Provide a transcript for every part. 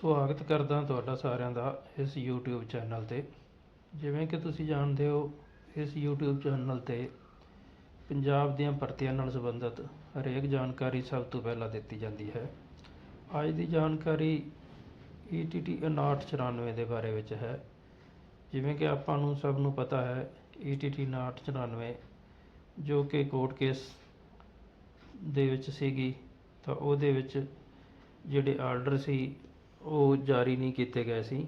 ਸਵਾਗਤ ਕਰਦਾ ਤੁਹਾਡਾ ਸਾਰਿਆਂ ਦਾ ਇਸ YouTube ਚੈਨਲ ਤੇ। ਜਿਵੇਂ ਕਿ ਤੁਸੀਂ ਜਾਣਦੇ ਹੋ, ਇਸ YouTube ਚੈਨਲ ਤੇ ਪੰਜਾਬ ਦੀਆਂ ਭਰਤੀਆਂ ਨਾਲ ਸੰਬੰਧਿਤ ਹਰੇਕ ਜਾਣਕਾਰੀ ਸਭ ਤੋਂ ਪਹਿਲਾਂ ਦਿੱਤੀ ਜਾਂਦੀ ਹੈ। ਅੱਜ ਦੀ ਜਾਣਕਾਰੀ E ETT 5994 ਦੇ ਬਾਰੇ ਵਿੱਚ ਹੈ। ਜਿਵੇਂ ਕਿ ਆਪਾਂ ਨੂੰ ਸਭ ਨੂੰ ਪਤਾ ਹੈ E ETT 5994 ਜੋ ਕਿ ਕੋਰਟ ਕੇਸ ਦੇ ਵਿੱਚ ਸੀਗੀ, ਤਾਂ ਉਹਦੇ ਵਿੱਚ ਜਿਹੜੇ ਆਰਡਰ ਸੀ ਉਹ ਜਾਰੀ ਨਹੀਂ ਕੀਤੇ ਗਏ ਸੀ,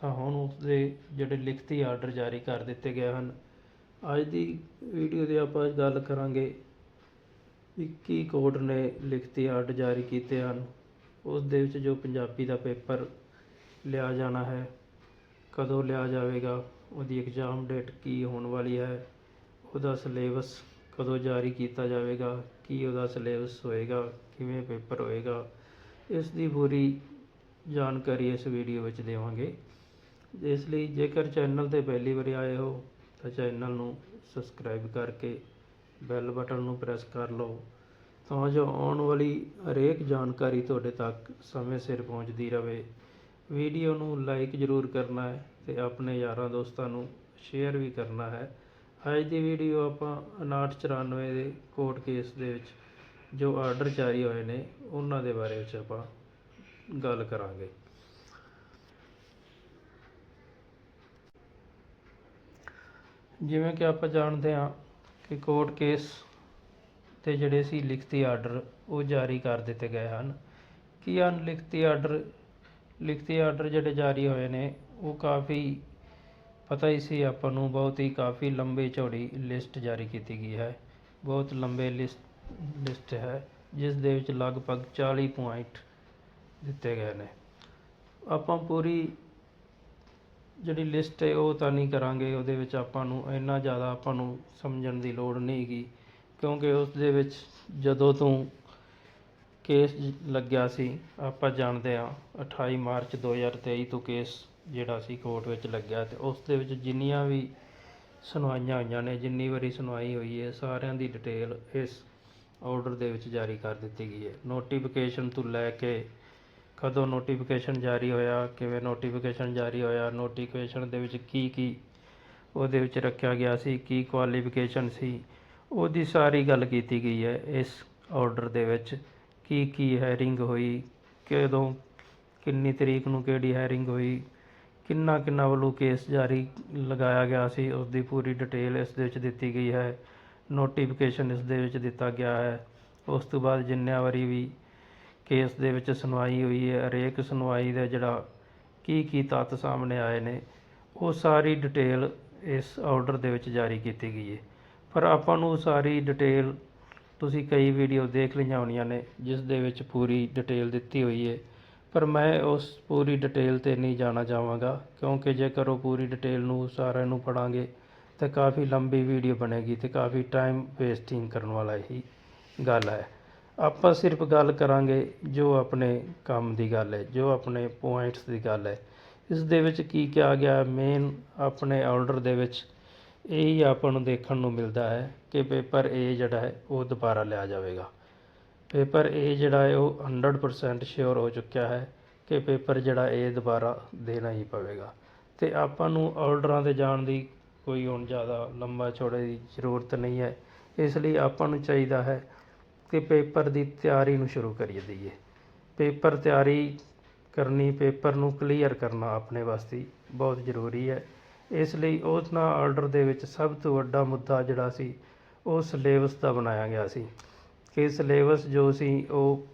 ਤਾਂ ਹੁਣ ਉਸਦੇ ਜਿਹੜੇ ਲਿਖਤੀ ਆਰਡਰ ਜਾਰੀ ਕਰ ਦਿੱਤੇ ਗਏ ਹਨ। ਅੱਜ ਦੀ ਵੀਡੀਓ ਦੇ ਆਪਾਂ ਗੱਲ ਕਰਾਂਗੇ ਵੀ ਕੀ ਕੋਰਟ ਨੇ ਲਿਖਤੀ ਆਰਡਰ ਜਾਰੀ ਕੀਤੇ ਹਨ। ਉਸ ਦੇ ਵਿੱਚ ਜੋ ਪੰਜਾਬੀ ਦਾ ਪੇਪਰ ਲਿਆ ਜਾਣਾ ਹੈ, ਕਦੋਂ ਲਿਆ ਜਾਵੇਗਾ, ਉਹਦੀ ਐਗਜ਼ਾਮ ਡੇਟ ਕੀ ਹੋਣ ਵਾਲੀ ਹੈ, ਉਹਦਾ ਸਿਲੇਬਸ ਕਦੋਂ ਜਾਰੀ ਕੀਤਾ ਜਾਵੇਗਾ, ਕੀ ਉਹਦਾ ਸਿਲੇਬਸ ਹੋਏਗਾ, ਕਿਵੇਂ ਪੇਪਰ ਹੋਏਗਾ, ਇਸ ਦੀ ਪੂਰੀ ਜਾਣਕਾਰੀ ਇਸ ਵੀਡੀਓ ਵਿੱਚ ਦੇਵਾਂਗੇ। ਇਸ ਲਈ ਜੇਕਰ ਚੈਨਲ ਤੇ ਪਹਿਲੀ ਵਾਰ ਆਏ ਹੋ, ਤਾਂ ਚੈਨਲ ਨੂੰ ਸਬਸਕ੍ਰਾਈਬ ਕਰਕੇ ਬੈਲ ਬਟਨ ਨੂੰ ਪ੍ਰੈਸ ਕਰ ਲਓ, ਤਾਂ ਜੋ ਆਉਣ ਵਾਲੀ ਹਰੇਕ ਜਾਣਕਾਰੀ ਤੁਹਾਡੇ ਤੱਕ ਸਮੇਂ ਸਿਰ ਪਹੁੰਚਦੀ ਰਹੇ ਵੀਡੀਓ ਨੂੰ ਲਾਈਕ ਜ਼ਰੂਰ ਕਰਨਾ ਹੈ ਤੇ ਆਪਣੇ ਯਾਰਾਂ ਦੋਸਤਾਂ ਨੂੰ ਸ਼ੇਅਰ ਵੀ ਕਰਨਾ ਹੈ। ਅੱਜ ਦੀ ਵੀਡੀਓ ਆਪਾਂ 5994 ਦੇ ਕੋਰਟ ਕੇਸ ਦੇ ਵਿੱਚ ਜੋ ਆਰਡਰ ਜਾਰੀ ਹੋਏ ਨੇ, ਉਹਨਾਂ ਦੇ ਬਾਰੇ ਵਿੱਚ ਆਪਾਂ ਗੱਲ ਕਰਾਂਗੇ। ਜਿਵੇਂ ਕਿ ਆਪਾਂ ਜਾਣਦੇ ਹਾਂ ਕਿ ਕੋਰਟ ਕੇਸ ਤੇ ਜਿਹੜੇ ਸੀ ਲਿਖਤੀ ਆਰਡਰ, ਉਹ ਜਾਰੀ ਕਰ ਦਿੱਤੇ ਗਏ ਹਨ। ਕੀ ਹਨ ਲਿਖਤੀ ਆਰਡਰ? ਲਿਖਤੀ ਆਰਡਰ ਜਿਹੜੇ ਜਾਰੀ ਹੋਏ ਨੇ, ਉਹ ਕਾਫੀ ਪਤਾ ਹੀ ਸੀ ਆਪਾਂ ਨੂੰ, ਬਹੁਤ ਹੀ ਕਾਫੀ ਲੰਬੀ ਚੌੜੀ ਲਿਸਟ ਜਾਰੀ ਕੀਤੀ ਗਈ ਹੈ। ਬਹੁਤ ਲੰਬੇ ਲਿਸਟ ਲਿਸਟ ਹੈ, ਜਿਸ ਦੇ ਵਿੱਚ ਲਗਭਗ 40 ਪੁਆਇੰਟ ਦਿੱਤੇ ਗਏ ਨੇ। ਆਪਾਂ ਪੂਰੀ ਜਿਹੜੀ ਲਿਸਟ ਹੈ, ਉਹ ਤਾਂ ਨਹੀਂ ਕਰਾਂਗੇ। ਉਹਦੇ ਵਿੱਚ ਆਪਾਂ ਨੂੰ ਇੰਨਾ ਜ਼ਿਆਦਾ ਆਪਾਂ ਨੂੰ ਸਮਝਣ ਦੀ ਲੋੜ ਨਹੀਂ ਹੈਗੀ। ਕਿਉਂਕਿ ਉਸ ਦੇ ਵਿੱਚ ਜਦੋਂ ਤੋਂ ਕੇਸ ਲੱਗਿਆ ਸੀ, ਆਪਾਂ ਜਾਣਦੇ ਹਾਂ 28 ਮਾਰਚ 2023 ਤੋਂ ਕੇਸ ਜਿਹੜਾ ਸੀ ਕੋਰਟ ਵਿੱਚ ਲੱਗਿਆ ਤੇ ਉਸ ਦੇ ਵਿੱਚ ਜਿੰਨੀਆਂ ਵੀ ਸੁਣਵਾਈਆਂ ਹੋਈਆਂ ਨੇ, ਜਿੰਨੀ ਵਾਰੀ ਸੁਣਵਾਈ ਹੋਈ ਹੈ, ਸਾਰਿਆਂ ਦੀ ਡਿਟੇਲ ਇਸ ਆਰਡਰ ਦੇ ਵਿੱਚ ਜਾਰੀ ਕਰ ਦਿੱਤੀ ਗਈ ਹੈ। ਨੋਟੀਫਿਕੇਸ਼ਨ ਤੋਂ ਲੈ ਕੇ ਕਦੋਂ ਨੋਟੀਫਿਕੇਸ਼ਨ ਜਾਰੀ ਹੋਇਆ, ਕਿਵੇਂ ਨੋਟੀਫਿਕੇਸ਼ਨ ਜਾਰੀ ਹੋਇਆ ਨੋਟੀਫਿਕੇਸ਼ਨ ਦੇ ਵਿੱਚ ਕੀ ਕੀ ਉਹਦੇ ਵਿੱਚ ਰੱਖਿਆ ਗਿਆ ਸੀ, ਕੀ ਕੁਆਲੀਫਿਕੇਸ਼ਨ ਸੀ, ਉਹਦੀ ਸਾਰੀ ਗੱਲ ਕੀਤੀ ਗਈ ਹੈ ਇਸ ਆਰਡਰ ਦੇ ਵਿੱਚ। ਕੀ ਕੀ ਹੈਰਿੰਗ ਹੋਈ, ਕਦੋਂ, ਕਿੰਨੀ ਤਰੀਕ ਨੂੰ ਕਿਹੜੀ ਹੈਰਿੰਗ ਹੋਈ, ਕਿੰਨਾ ਕਿੰਨਾ ਵੱਲੋਂ ਕੇਸ ਜਾਰੀ ਲਗਾਇਆ ਗਿਆ ਸੀ ਉਸ ਦੀ ਪੂਰੀ ਡਿਟੇਲ ਇਸ ਦੇ ਵਿੱਚ ਦਿੱਤੀ ਗਈ ਹੈ। ਨੋਟੀਫਿਕੇਸ਼ਨ ਇਸ ਦੇ ਵਿੱਚ ਦਿੱਤਾ ਗਿਆ ਹੈ। ਉਸ ਤੋਂ ਬਾਅਦ ਜਿੰਨਿਆਂ ਵਾਰੀ ਵੀ ਕੇਸ ਦੇ ਵਿੱਚ ਸੁਣਵਾਈ ਹੋਈ ਹੈ, ਹਰੇਕ ਸੁਣਵਾਈ ਦਾ ਜਿਹੜਾ ਕੀ ਕੀ ਤੱਤ ਸਾਹਮਣੇ ਆਏ ਨੇ, ਉਹ ਸਾਰੀ ਡਿਟੇਲ ਇਸ ਆਰਡਰ ਦੇ ਵਿੱਚ ਜਾਰੀ ਕੀਤੀ ਗਈ ਹੈ। ਪਰ ਆਪਾਂ ਨੂੰ ਸਾਰੀ ਡਿਟੇਲ ਤੁਸੀਂ ਕਈ ਵੀਡੀਓ ਦੇਖ ਲਈਆਂ ਹੋਣੀਆਂ ਨੇ, ਜਿਸ ਦੇ ਵਿੱਚ ਪੂਰੀ ਡਿਟੇਲ ਦਿੱਤੀ ਹੋਈ ਹੈ। ਪਰ ਮੈਂ ਉਸ ਪੂਰੀ ਡਿਟੇਲ ਤੇ ਨਹੀਂ ਜਾਣਾ ਚਾਹਾਂਗਾ, ਕਿਉਂਕਿ ਜੇਕਰ ਉਹ ਪੂਰੀ ਡਿਟੇਲ ਨੂੰ ਸਾਰਿਆਂ ਨੂੰ ਪੜਾਂਗੇ, ਤਾਂ ਕਾਫੀ ਲੰਬੀ ਵੀਡੀਓ ਬਣੇਗੀ ਤੇ ਕਾਫੀ ਟਾਈਮ ਵੇਸਟਿੰਗ ਕਰਨ ਵਾਲਾ ਹੀ ਗੱਲ ਹੈ। ਆਪਾਂ ਸਿਰਫ ਗੱਲ ਕਰਾਂਗੇ ਜੋ ਆਪਣੇ ਕੰਮ ਦੀ ਗੱਲ ਹੈ, ਜੋ ਆਪਣੇ ਪੁਆਇੰਟਸ ਦੀ ਗੱਲ ਹੈ। ਇਸ ਦੇ ਵਿੱਚ ਕੀ ਕਿਹਾ ਗਿਆ? ਮੇਨ ਆਪਣੇ ਆਰਡਰ ਦੇ ਵਿੱਚ ਇਹ ਹੀ ਆਪਾਂ ਨੂੰ ਦੇਖਣ ਨੂੰ ਮਿਲਦਾ ਹੈ ਕਿ ਪੇਪਰ A ਜਿਹੜਾ ਹੈ, ਉਹ ਦੁਬਾਰਾ ਲਿਆ ਜਾਵੇਗਾ। ਪੇਪਰ A ਜਿਹੜਾ ਹੈ, ਉਹ 100% ਸ਼ੋਰ ਹੋ ਚੁੱਕਿਆ ਹੈ ਕਿ ਪੇਪਰ ਜਿਹੜਾ A ਦੁਬਾਰਾ ਦੇਣਾ ਹੀ ਪਵੇਗਾ। ਤੇ ਆਪਾਂ ਨੂੰ ਆਰਡਰਾਂ ਤੇ ਜਾਣ ਦੀ ਕੋਈ ਹੁਣ ਜ਼ਿਆਦਾ ਲੰਬਾ ਚੌੜੇ ਦੀ ਜ਼ਰੂਰਤ ਨਹੀਂ ਹੈ। ਇਸ ਲਈ ਆਪਾਂ ਨੂੰ ਚਾਹੀਦਾ ਹੈ ਕਿ ਪੇਪਰ ਦੀ ਤਿਆਰੀ ਨੂੰ ਸ਼ੁਰੂ ਕਰੀਏ ਦਈਏ ਪੇਪਰ ਤਿਆਰੀ ਕਰਨੀ, ਪੇਪਰ ਨੂੰ ਕਲੀਅਰ ਕਰਨਾ ਆਪਣੇ ਵਾਸਤੇ ਬਹੁਤ ਜ਼ਰੂਰੀ ਹੈ। ਇਸ ਲਈ ਉਸ ਨਾਲ ਆਰਡਰ ਦੇ ਵਿੱਚ ਸਭ ਤੋਂ ਵੱਡਾ ਮੁੱਦਾ ਜਿਹੜਾ ਸੀ, ਉਹ ਸਿਲੇਬਸ ਦਾ ਬਣਾਇਆ ਗਿਆ ਸੀ ਕਿ ਸਿਲੇਬਸ ਜੋ ਸੀ, ਉਹ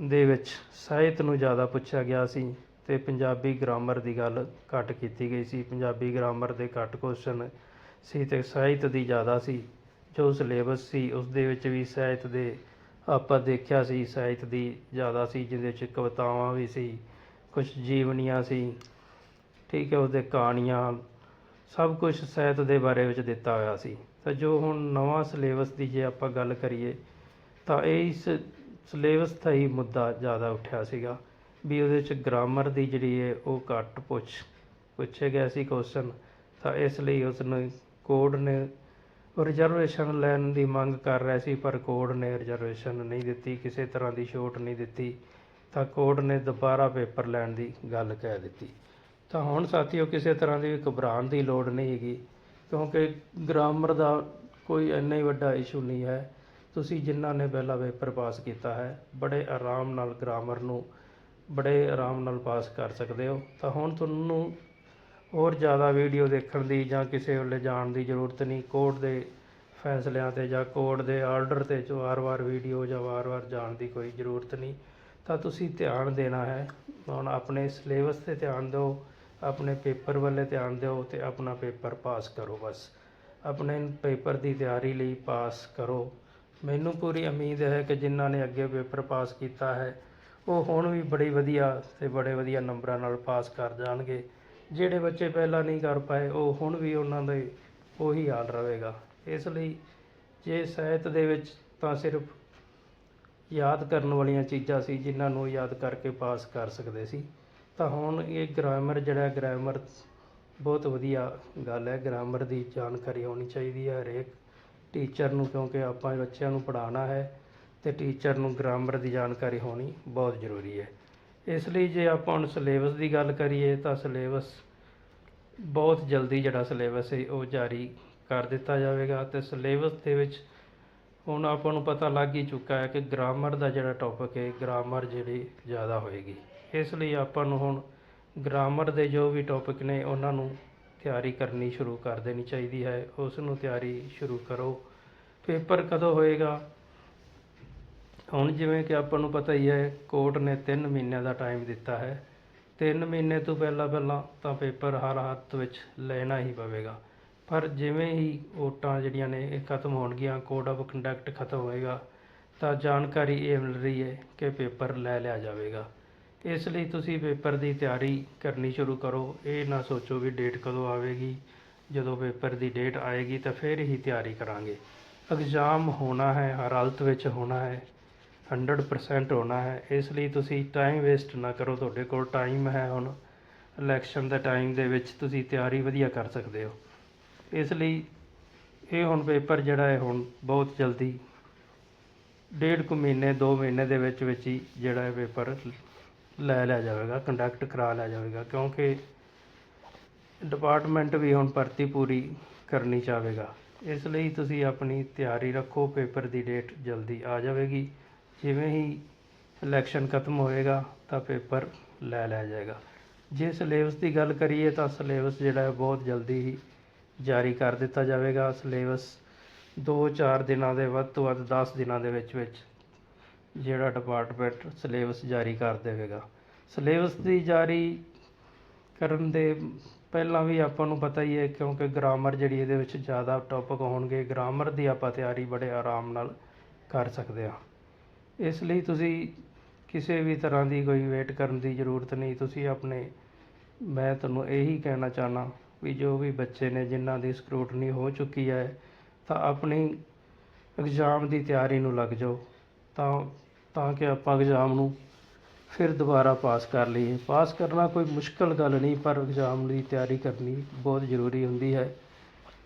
ਦੇ ਵਿੱਚ ਸਾਹਿਤ ਨੂੰ ਜ਼ਿਆਦਾ ਪੁੱਛਿਆ ਗਿਆ ਸੀ ਤੇ ਪੰਜਾਬੀ ਗ੍ਰਾਮਰ ਦੀ ਗੱਲ ਘੱਟ ਕੀਤੀ ਗਈ ਸੀ। ਪੰਜਾਬੀ ਗ੍ਰਾਮਰ ਦੇ ਘੱਟ ਕੁਐਸਚਨ ਸੀ ਤੇ ਸਾਹਿਤ ਦੀ ਜ਼ਿਆਦਾ ਸੀ। ਜੋ ਸਿਲੇਬਸ ਸੀ ਉਸ ਦੇ ਵਿੱਚ ਵੀ ਸਾਹਿਤ ਦੇ, ਆਪਾਂ ਦੇਖਿਆ ਸੀ ਸਾਹਿਤ ਦੀ ਜ਼ਿਆਦਾ ਸੀ, ਜਿਹਦੇ ਵਿੱਚ ਕਵਿਤਾਵਾਂ ਵੀ ਸੀ ਕੁਝ ਜੀਵਨੀਆਂ ਸੀ, ਠੀਕ ਹੈ, ਉਹਦੇ ਕਹਾਣੀਆਂ, ਸਭ ਕੁਝ ਸਾਹਿਤ ਦੇ ਬਾਰੇ ਵਿੱਚ ਦਿੱਤਾ ਹੋਇਆ ਸੀ। ਤਾਂ ਜੋ ਹੁਣ ਨਵਾਂ ਸਿਲੇਬਸ ਦੀ ਜੇ ਆਪਾਂ ਗੱਲ ਕਰੀਏ, ਤਾਂ ਇਹ ਇਸ ਸਿਲੇਬਸ ਦਾ ਹੀ ਮੁੱਦਾ ਜ਼ਿਆਦਾ ਉੱਠਿਆ ਸੀਗਾ, ਵੀ ਉਹਦੇ ਵਿੱਚ ਗ੍ਰਾਮਰ ਦੀ ਜਿਹੜੀ ਹੈ ਉਹ ਘੱਟ ਪੁੱਛ, ਪੁੱਛੇ ਗਏ ਸੀ ਕੁਐਸਚਨ ਤਾਂ ਇਸ ਲਈ ਉਸ ਨੂੰ ਕੋਡ ਨੇ ਰਿਜ਼ਰਵੇਸ਼ਨ ਲੈਣ ਦੀ ਮੰਗ ਕਰ ਰਿਹਾ ਸੀ, ਪਰ ਕੋਰਟ ਨੇ ਰਿਜ਼ਰਵੇਸ਼ਨ ਨਹੀਂ ਦਿੱਤੀ, ਕਿਸੇ ਤਰ੍ਹਾਂ ਦੀ ਛੋਟ ਨਹੀਂ ਦਿੱਤੀ, ਤਾਂ ਕੋਰਟ ਨੇ ਦੁਬਾਰਾ ਪੇਪਰ ਲੈਣ ਦੀ ਗੱਲ ਕਹਿ ਦਿੱਤੀ। ਤਾਂ ਹੁਣ ਸਾਥੀਓ, ਕਿਸੇ ਤਰ੍ਹਾਂ ਦੀ ਵੀ ਘਬਰਾਉਣ ਦੀ ਲੋੜ ਨਹੀਂ ਹੈਗੀ, ਕਿਉਂਕਿ ਗ੍ਰਾਮਰ ਦਾ ਕੋਈ ਇੰਨਾ ਹੀ ਵੱਡਾ ਇਸ਼ੂ ਨਹੀਂ ਹੈ। ਤੁਸੀਂ ਜਿਨ੍ਹਾਂ ਨੇ ਪਹਿਲਾ ਪੇਪਰ ਪਾਸ ਕੀਤਾ ਹੈ, ਬੜੇ ਆਰਾਮ ਨਾਲ ਗ੍ਰਾਮਰ ਨੂੰ, ਬੜੇ ਆਰਾਮ ਨਾਲ ਪਾਸ ਕਰ ਸਕਦੇ ਹੋ। ਤਾਂ ਹੁਣ ਤੁਹਾਨੂੰ ਹੋਰ ਜ਼ਿਆਦਾ ਵੀਡੀਓ ਦੇਖਣ ਦੀ ਜਾਂ ਕਿਸੇ ਵੱਲ ਜਾਣ ਦੀ ਜ਼ਰੂਰਤ ਨਹੀਂ। ਕੋਰਟ ਦੇ ਫੈਸਲਿਆਂ ਤੇ ਜਾਂ ਕੋਰਟ ਦੇ ਆਰਡਰ ਤੇ ਜੋ ਵਾਰ-ਵਾਰ ਵੀਡੀਓ ਜਾਂ ਵਾਰ-ਵਾਰ ਜਾਣ ਦੀ ਕੋਈ ਜ਼ਰੂਰਤ ਨਹੀਂ। ਤਾਂ ਤੁਸੀਂ ਧਿਆਨ ਦੇਣਾ ਹੈ। ਹੁਣ ਆਪਣੇ ਸਿਲੇਬਸ ਤੇ ਧਿਆਨ ਦਿਓ, ਆਪਣੇ ਪੇਪਰ ਵੱਲੇ ਧਿਆਨ ਦਿਓ ਤੇ ਆਪਣਾ ਪੇਪਰ ਪਾਸ ਕਰੋ ਬਸ। ਆਪਣੇ ਪੇਪਰ ਦੀ ਤਿਆਰੀ ਲਈ ਪਾਸ ਕਰੋ। ਮੈਨੂੰ ਪੂਰੀ ਉਮੀਦ ਹੈ ਕਿ ਜਿਨ੍ਹਾਂ ਨੇ ਅੱਗੇ ਪੇਪਰ ਪਾਸ ਕੀਤਾ ਹੈ, ਉਹ ਹੁਣ ਵੀ ਬੜੀ ਵਧੀਆ ਤੇ ਬੜੇ ਵਧੀਆ ਨੰਬਰਾਂ ਨਾਲ ਪਾਸ ਕਰ ਜਾਣਗੇ। ਜਿਹੜੇ ਬੱਚੇ ਪਹਿਲਾਂ ਨਹੀਂ ਕਰ ਪਾਏ, ਉਹ ਹੁਣ ਵੀ ਉਹਨਾਂ ਦੇ ਉਹੀ ਹਾਲ ਰਹੇਗਾ। ਇਸ ਲਈ ਜੇ ਸਾਹਿਤ ਦੇ ਵਿੱਚ ਤਾਂ ਸਿਰਫ ਯਾਦ ਕਰਨ ਵਾਲੀਆਂ ਚੀਜ਼ਾਂ ਸੀ, ਜਿਨ੍ਹਾਂ ਨੂੰ ਯਾਦ ਕਰਕੇ ਪਾਸ ਕਰ ਸਕਦੇ ਸੀ, ਤਾਂ ਹੁਣ ਇਹ ਗ੍ਰਾਮਰ ਜਿਹੜਾ ਗ੍ਰਾਮਰ ਬਹੁਤ ਵਧੀਆ ਗੱਲ ਹੈ। ਗ੍ਰਾਮਰ ਦੀ ਜਾਣਕਾਰੀ ਹੋਣੀ ਚਾਹੀਦੀ ਹੈ, ਹਰੇਕ ਟੀਚਰ ਨੂੰ, ਕਿਉਂਕਿ ਆਪਾਂ ਬੱਚਿਆਂ ਨੂੰ ਪੜ੍ਹਾਉਣਾ ਹੈ, ਤੇ ਟੀਚਰ ਨੂੰ ਗ੍ਰਾਮਰ ਦੀ ਜਾਣਕਾਰੀ ਹੋਣੀ ਬਹੁਤ ਜ਼ਰੂਰੀ ਹੈ। ਇਸ ਲਈ ਜੇ ਆਪਾਂ ਹੁਣ ਸਿਲੇਬਸ ਦੀ ਗੱਲ ਕਰੀਏ ਤਾਂ ਸਿਲੇਬਸ ਬਹੁਤ ਜਲਦੀ ਜਿਹੜਾ ਸਿਲੇਬਸ ਹੈ ਉਹ ਜਾਰੀ ਕਰ ਦਿੱਤਾ ਜਾਵੇਗਾ ਤੇ ਸਿਲੇਬਸ ਦੇ ਵਿੱਚ ਹੁਣ ਆਪਾਂ ਨੂੰ ਪਤਾ ਲੱਗ ਹੀ ਚੁੱਕਾ ਹੈ ਕਿ ਗ੍ਰਾਮਰ ਦਾ ਜਿਹੜਾ ਟੌਪਿਕ ਹੈ ਗ੍ਰਾਮਰ ਜਿਹੜੀ ਜ਼ਿਆਦਾ ਹੋਏਗੀ। ਇਸ ਲਈ ਆਪਾਂ ਨੂੰ ਹੁਣ ਗ੍ਰਾਮਰ ਦੇ ਜੋ ਵੀ ਟੌਪਿਕ ਨੇ, ਉਹਨਾਂ ਨੂੰ ਤਿਆਰੀ ਕਰਨੀ ਸ਼ੁਰੂ ਕਰ ਦੇਣੀ ਚਾਹੀਦੀ ਹੈ। ਉਸ ਨੂੰ ਤਿਆਰੀ ਸ਼ੁਰੂ ਕਰੋ। ਪੇਪਰ ਕਦੋਂ ਹੋਏਗਾ? ਹੁਣ ਜਿਵੇਂ ਕਿ ਆਪਾਂ ਨੂੰ ਪਤਾ ਹੀ ਹੈ, ਕੋਰਟ ਨੇ 3 ਮਹੀਨਿਆਂ ਦਾ ਟਾਈਮ ਦਿੱਤਾ ਹੈ। 3 ਮਹੀਨੇ ਤੋਂ ਪਹਿਲਾਂ ਪਹਿਲਾਂ ਤਾਂ ਪੇਪਰ ਹਰ ਹੱਥ ਵਿੱਚ ਲੈਣਾ ਹੀ ਪਵੇਗਾ। ਪਰ ਜਿਵੇਂ ਹੀ ਵੋਟਾਂ ਜਿਹੜੀਆਂ ਨੇ ਇਹ ਖਤਮ ਹੋਣਗੀਆਂ ਕੋਡ ਆਫ ਕੰਡਕਟ ਖਤਮ ਹੋਏਗਾ, ਤਾਂ ਜਾਣਕਾਰੀ ਇਹ ਮਿਲ ਰਹੀ ਹੈ ਕਿ ਪੇਪਰ ਲੈ ਲਿਆ ਜਾਵੇਗਾ। ਇਸ ਲਈ ਤੁਸੀਂ ਪੇਪਰ ਦੀ ਤਿਆਰੀ ਕਰਨੀ ਸ਼ੁਰੂ ਕਰੋ। ਇਹ ਨਾ ਸੋਚੋ ਵੀ ਡੇਟ ਕਦੋਂ ਆਵੇਗੀ। ਜਦੋਂ ਪੇਪਰ ਦੀ ਡੇਟ ਆਏਗੀ ਤਾਂ ਫਿਰ ਹੀ ਤਿਆਰੀ ਕਰਾਂਗੇ। ਐਗਜ਼ਾਮ ਹੋਣਾ ਹੈ, ਹਰ ਹਾਲਤ ਵਿੱਚ ਹੋਣਾ ਹੈ। 100% ਹੋਣਾ ਹੈ। ਇਸ ਲਈ ਤੁਸੀਂ ਟਾਈਮ ਵੇਸਟ ਨਾ ਕਰੋ। ਤੁਹਾਡੇ ਕੋਲ ਟਾਈਮ ਹੈ ਹੁਣ। ਇਲੈਕਸ਼ਨ ਦੇ ਟਾਈਮ ਦੇ ਵਿੱਚ ਤੁਸੀਂ ਤਿਆਰੀ ਵਧੀਆ ਕਰ ਸਕਦੇ ਹੋ। ਇਸ ਲਈ ਇਹ ਹੁਣ ਪੇਪਰ ਜਿਹੜਾ ਹੈ ਹੁਣ ਬਹੁਤ ਜਲਦੀ, ਡੇਢ ਕੁ ਮਹੀਨੇ 2 ਮਹੀਨੇ ਦੇ ਵਿੱਚ ਵਿੱਚ ਹੀ ਜਿਹੜਾ ਹੈ ਪੇਪਰ ਲੈ ਲਿਆ ਜਾਵੇਗਾ ਕੰਡਕਟ ਕਰਾ ਲਿਆ ਜਾਵੇਗਾ। ਕਿਉਂਕਿ ਡਿਪਾਰਟਮੈਂਟ ਵੀ ਹੁਣ ਭਰਤੀ ਪੂਰੀ ਕਰਨੀ ਚਾਹੇਗਾ ਇਸ ਲਈ ਤੁਸੀਂ ਆਪਣੀ ਤਿਆਰੀ ਰੱਖੋ। ਪੇਪਰ ਦੀ ਡੇਟ ਜਲਦੀ ਆ ਜਾਵੇਗੀ। ਜਿਵੇਂ ਹੀ ਇਲੈਕਸ਼ਨ ਖਤਮ ਹੋਏਗਾ ਤਾਂ ਪੇਪਰ ਲੈ ਲਿਆ ਜਾਏਗਾ। ਜੇ ਸਿਲੇਬਸ ਦੀ ਗੱਲ ਕਰੀਏ ਤਾਂ ਸਿਲੇਬਸ ਜਿਹੜਾ ਹੈ ਬਹੁਤ ਜਲਦੀ ਹੀ ਜਾਰੀ ਕਰ ਦਿੱਤਾ ਜਾਵੇਗਾ। ਸਿਲੇਬਸ 2-4 ਦਿਨਾਂ ਦੇ ਵੱਧ ਤੋਂ ਵੱਧ 10 ਦਿਨਾਂ ਦੇ ਵਿੱਚ ਵਿੱਚ ਜਿਹੜਾ ਡਿਪਾਰਟਮੈਂਟ ਸਿਲੇਬਸ ਜਾਰੀ ਕਰ ਦੇਵੇਗਾ। ਸਿਲੇਬਸ ਦੀ ਜਾਰੀ ਕਰਨ ਦੇ ਪਹਿਲਾਂ ਵੀ ਆਪਾਂ ਨੂੰ ਪਤਾ ਹੀ ਹੈ ਕਿਉਂਕਿ ਗ੍ਰਾਮਰ ਜਿਹੜੀ ਇਹਦੇ ਵਿੱਚ ਜ਼ਿਆਦਾ ਟੌਪਿਕ ਹੋਣਗੇ ਗ੍ਰਾਮਰ ਦੀ ਆਪਾਂ ਤਿਆਰੀ ਬੜੇ ਆਰਾਮ ਨਾਲ ਕਰ ਸਕਦੇ ਹਾਂ। ਇਸ ਲਈ ਤੁਸੀਂ ਕਿਸੇ ਵੀ ਤਰ੍ਹਾਂ ਦੀ ਕੋਈ ਵੇਟ ਕਰਨ ਦੀ ਜ਼ਰੂਰਤ ਨਹੀਂ। ਤੁਸੀਂ ਆਪਣੇ, ਮੈਂ ਤੁਹਾਨੂੰ ਇਹੀ ਕਹਿਣਾ ਚਾਹੁੰਦਾ ਵੀ ਜੋ ਵੀ ਬੱਚੇ ਨੇ ਜਿਨ੍ਹਾਂ ਦੀ ਸਕਰੂਟਨੀ ਹੋ ਚੁੱਕੀ ਹੈ, ਤਾਂ ਆਪਣੀ ਐਗਜ਼ਾਮ ਦੀ ਤਿਆਰੀ ਨੂੰ ਲੱਗ ਜਾਓ। ਤਾਂ ਤਾਂ ਕਿ ਆਪਾਂ ਐਗਜ਼ਾਮ ਨੂੰ ਫਿਰ ਦੁਬਾਰਾ ਪਾਸ ਕਰ ਲਈਏ। ਪਾਸ ਕਰਨਾ ਕੋਈ ਮੁਸ਼ਕਲ ਗੱਲ ਨਹੀਂ, ਪਰ ਐਗਜ਼ਾਮ ਦੀ ਤਿਆਰੀ ਕਰਨੀ ਬਹੁਤ ਜ਼ਰੂਰੀ ਹੁੰਦੀ ਹੈ।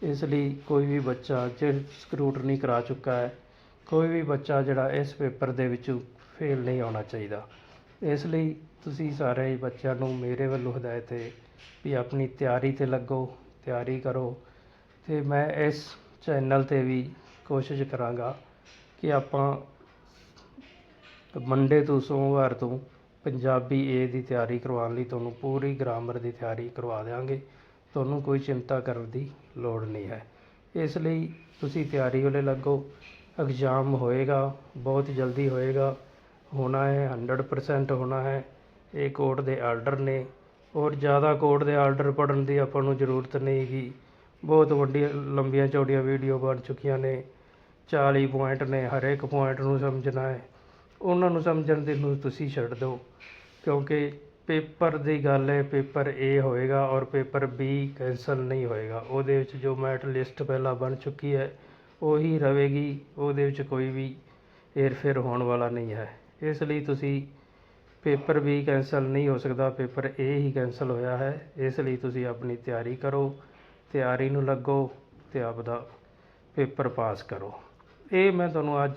ਇਸ ਲਈ ਕੋਈ ਵੀ ਬੱਚਾ ਜੇ ਸਕਰੂਟਨੀ ਕਰਾ ਚੁੱਕਾ ਹੈ ਕੋਈ ਵੀ ਬੱਚਾ ਜਿਹੜਾ ਇਸ ਪੇਪਰ ਦੇ ਵਿੱਚ ਫੇਲ ਨਹੀਂ ਹੋਣਾ ਚਾਹੀਦਾ। ਇਸ ਲਈ ਤੁਸੀਂ ਸਾਰੇ ਹੀ ਬੱਚਿਆਂ ਨੂੰ ਮੇਰੇ ਵੱਲੋਂ ਹਦਾਇਤ ਹੈ ਵੀ ਆਪਣੀ ਤਿਆਰੀ ਤੇ ਲੱਗੋ, ਤਿਆਰੀ ਕਰੋ ਤੇ ਮੈਂ ਇਸ ਚੈਨਲ ਤੇ ਵੀ ਕੋਸ਼ਿਸ਼ ਕਰਾਂਗਾ ਕਿ ਆਪਾਂ ਮੰਡੇ ਤੋਂ ਸੋਮਵਾਰ ਤੋਂ ਪੰਜਾਬੀ ਏ ਦੀ ਤਿਆਰੀ ਕਰਵਾਉਣ ਲਈ ਤੁਹਾਨੂੰ ਪੂਰੀ ਗ੍ਰਾਮਰ ਦੀ ਤਿਆਰੀ ਕਰਵਾ ਦੇਵਾਂਗੇ ਤੁਹਾਨੂੰ ਕੋਈ ਚਿੰਤਾ ਕਰਨ ਦੀ ਲੋੜ ਨਹੀਂ ਹੈ। ਇਸ ਲਈ ਤੁਸੀਂ ਤਿਆਰੀ ਵੇਲੇ ਲੱਗੋ ਐਗਜ਼ਾਮ ਹੋਏਗਾ, ਬਹੁਤ ਜਲਦੀ ਹੋਏਗਾ। ਹੋਣਾ ਹੈ 100% ਹੋਣਾ ਹੈ। ਇਹ ਕੋਰਟ ਦੇ ਆਰਡਰ ਨੇ। ਔਰ ਜ਼ਿਆਦਾ ਕੋਰਟ ਦੇ ਆਰਡਰ ਪੜ੍ਹਨ ਦੀ ਆਪਾਂ ਨੂੰ ਜ਼ਰੂਰਤ ਨਹੀਂ ਗੀ। ਬਹੁਤ ਵੱਡੀਆਂ, ਲੰਬੀਆਂ ਚੌੜੀਆਂ ਵੀਡੀਓ ਬਣ ਚੁੱਕੀਆਂ ਨੇ। 40 ਪੁਆਇੰਟ ਨੇ, ਹਰੇਕ ਪੁਆਇੰਟ ਨੂੰ ਸਮਝਣਾ ਹੈ। ਉਹਨਾਂ ਨੂੰ ਸਮਝਣ ਦੀ ਨੂੰ ਤੁਸੀਂ ਛੱਡ ਦਿਓ। ਕਿਉਂਕਿ ਪੇਪਰ ਦੀ ਗੱਲ ਹੈ, ਪੇਪਰ ਏ ਹੋਏਗਾ ਔਰ ਪੇਪਰ ਬੀ ਕੈਂਸਲ ਨਹੀਂ ਹੋਏਗਾ। ਉਹਦੇ ਵਿੱਚ ਜੋ ਮੈਟ ਲਿਸਟ ਪਹਿਲਾਂ ਬਣ ਚੁੱਕੀ ਹੈ ਉਹੀ ਰਹੇਗੀ, ਉਹਦੇ ਵਿੱਚ ਕੋਈ ਵੀ ਹੇਰ-ਫੇਰ ਹੋਣ ਵਾਲਾ ਨਹੀਂ ਹੈ। ਇਸ ਲਈ ਤੁਸੀਂ ਪੇਪਰ ਵੀ ਕੈਂਸਲ ਨਹੀਂ ਹੋ ਸਕਦਾ, ਪੇਪਰ ਏ ਹੀ ਕੈਂਸਲ ਹੋਇਆ ਹੈ। ਇਸ ਲਈ ਤੁਸੀਂ ਆਪਣੀ ਤਿਆਰੀ ਕਰੋ, ਤਿਆਰੀ ਨੂੰ ਲੱਗੋ ਤੇ ਆਪਦਾ ਪੇਪਰ ਪਾਸ ਕਰੋ। ਇਹ ਮੈਂ ਤੁਹਾਨੂੰ ਅੱਜ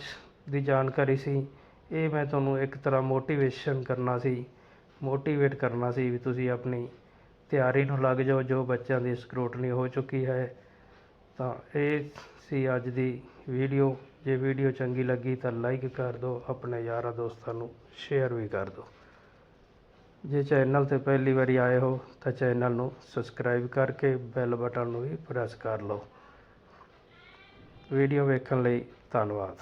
ਦੀ ਜਾਣਕਾਰੀ ਸੀ। ਇਹ ਮੈਂ ਤੁਹਾਨੂੰ ਇੱਕ ਤਰ੍ਹਾਂ ਮੋਟੀਵੇਸ਼ਨ ਕਰਨਾ ਸੀ, ਮੋਟੀਵੇਟ ਕਰਨਾ ਸੀ ਵੀ ਤੁਸੀਂ ਆਪਣੀ ਤਿਆਰੀ ਨੂੰ ਲੱਗ ਜਾਓ, ਜੋ ਬੱਚਿਆਂ ਦੀ ਸਕਰੂਟਨੀ ਹੋ ਚੁੱਕੀ ਹੈ। ਤਾਂ ਇਹ ਸੀ ਅੱਜ ਦੀ ਵੀਡੀਓ। ਜੇ ਵੀਡੀਓ ਚੰਗੀ ਲੱਗੀ ਤਾਂ ਲਾਈਕ ਕਰ ਦਿਓ, ਆਪਣੇ ਯਾਰਾਂ ਦੋਸਤਾਂ ਨੂੰ ਸ਼ੇਅਰ ਵੀ ਕਰ ਦਿਓ। ਜੇ ਚੈਨਲ ਤੇ ਪਹਿਲੀ ਵਾਰੀ ਆਏ ਹੋ ਤਾਂ ਚੈਨਲ ਨੂੰ ਸਬਸਕ੍ਰਾਈਬ ਕਰਕੇ ਬੈਲ ਬਟਨ ਨੂੰ ਵੀ ਪ੍ਰੈਸ ਕਰ ਲਓ। ਵੀਡੀਓ ਵੇਖਣ ਲਈ ਧੰਨਵਾਦ।